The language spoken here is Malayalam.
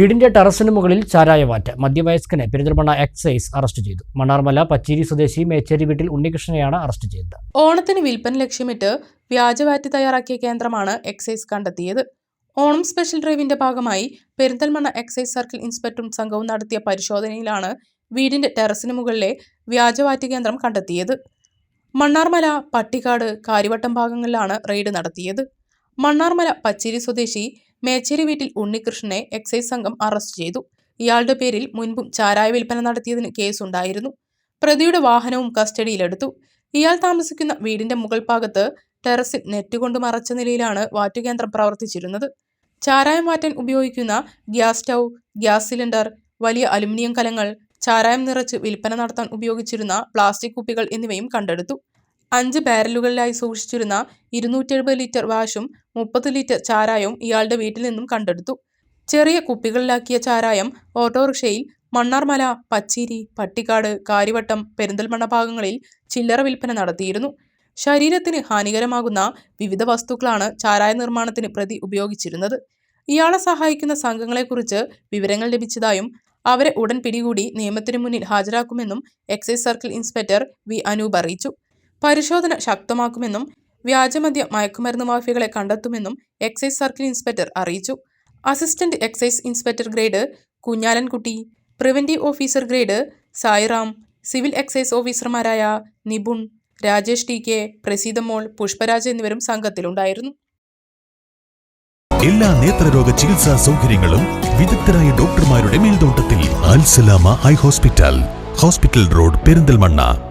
വീടിന്റെ ടെറസിന് മുകളിൽ ചാരായവാറ്റ് മധ്യവയസ്കനെ പെരിന്തൽമണ്ണ എക്സൈസ് അറസ്റ്റ് ചെയ്തു. മണ്ണാർമല പച്ചേരി സ്വദേശി മേച്ചേരി വീട്ടിൽ ഉണ്ണികൃഷ്ണനെയാണ് അറസ്റ്റ് ചെയ്തത്. ഓണത്തിന് വിൽപ്പന ലക്ഷ്യമിട്ട് വ്യാജവാറ്റ് തയ്യാറാക്കിയ കേന്ദ്രമാണ് എക്സൈസ് കണ്ടെത്തിയത്. ഓണം സ്പെഷ്യൽ ഡ്രൈവിന്റെ ഭാഗമായി പെരിന്തൽമണ്ണ എക്സൈസ് സർക്കിൾ ഇൻസ്പെക്ടറും സംഘവും നടത്തിയ പരിശോധനയിലാണ് വീടിന്റെ ടെറസിന് മുകളിലെ വ്യാജവാറ്റ് കേന്ദ്രം കണ്ടെത്തിയത്. മണ്ണാർമല പട്ടിക്കാട് കാര്യവട്ടം ഭാഗങ്ങളിലാണ് റെയ്ഡ് നടത്തിയത്. മണ്ണാർമല പച്ചേരി സ്വദേശി മേച്ചേരി വീട്ടിൽ ഉണ്ണികൃഷ്ണനെ എക്സൈസ് സംഘം അറസ്റ്റ് ചെയ്തു. ഇയാളുടെ പേരിൽ മുൻപും ചാരായ വിൽപ്പന നടത്തിയതിന് കേസുണ്ടായിരുന്നു. പ്രതിയുടെ വാഹനവും കസ്റ്റഡിയിലെടുത്തു. ഇയാൾ താമസിക്കുന്ന വീടിന്റെ മുകൾ ഭാഗത്ത് ടെറസിൽ നെറ്റ് കൊണ്ട് മറച്ച നിലയിലാണ് വാറ്റുകേന്ദ്രം പ്രവർത്തിച്ചിരുന്നത്. ചാരായം വാറ്റാൻ ഉപയോഗിക്കുന്ന ഗ്യാസ് സ്റ്റൗ ഗ്യാസ് സിലിണ്ടർ വലിയ അലുമിനിയം കലങ്ങൾ ചാരായം നിറച്ച് വിൽപ്പന നടത്താൻ ഉപയോഗിച്ചിരുന്ന പ്ലാസ്റ്റിക് കുപ്പികൾ എന്നിവയും കണ്ടെടുത്തു. അഞ്ച് ബാരലുകളിലായി സൂക്ഷിച്ചിരുന്ന ഇരുന്നൂറ്റി എഴുപത് ലിറ്റർ വാഷും മുപ്പത് ലിറ്റർ ചാരായവും ഇയാളുടെ വീട്ടിൽ നിന്നും കണ്ടെടുത്തു. ചെറിയ കുപ്പികളിലാക്കിയ ചാരായം ഓട്ടോറിക്ഷയിൽ മണ്ണാർമല പച്ചേരി പട്ടിക്കാട് കാര്യവട്ടം പെരിന്തൽമണ്ണ ഭാഗങ്ങളിൽ ചില്ലറ വിൽപ്പന നടത്തിയിരുന്നു. ശരീരത്തിന് ഹാനികരമാകുന്ന വിവിധ വസ്തുക്കളാണ് ചാരായ നിർമ്മാണത്തിന് പ്രതി ഉപയോഗിച്ചിരുന്നത്. ഇയാളെ സഹായിക്കുന്ന സംഘങ്ങളെക്കുറിച്ച് വിവരങ്ങൾ ലഭിച്ചതായും അവരെ ഉടൻ പിടികൂടി നിയമത്തിന് മുന്നിൽ ഹാജരാക്കുമെന്നും excise circle inspector V Anoop അറിയിച്ചു. പരിശോധന ശക്തമാക്കുമെന്നും വ്യാജമദ്യ മയക്കുമരുന്ന് മാഫിയകളെ കണ്ടെത്തുമെന്നും എക്സൈസ് സർക്കിൾ ഇൻസ്പെക്ടർ അറിയിച്ചു. Assistant excise inspector grade Kunhalankutty preventive officer grade Sairam civil excise ഓഫീസർമാരായ നിപുൺ രാജേഷ് ടി കെ പ്രസീതമോൾ പുഷ്പരാജ് എന്നിവരും സംഘത്തിലുണ്ടായിരുന്നു. എല്ലാ നേത്രരോഗ ചികിത്സാ സൗകര്യങ്ങളും വിദഗ്ധരായ ഡോക്ടർമാരുടെ മേൽനോട്ടത്തിൽ Alsalama eye hospital hospital road Perinthalmanna.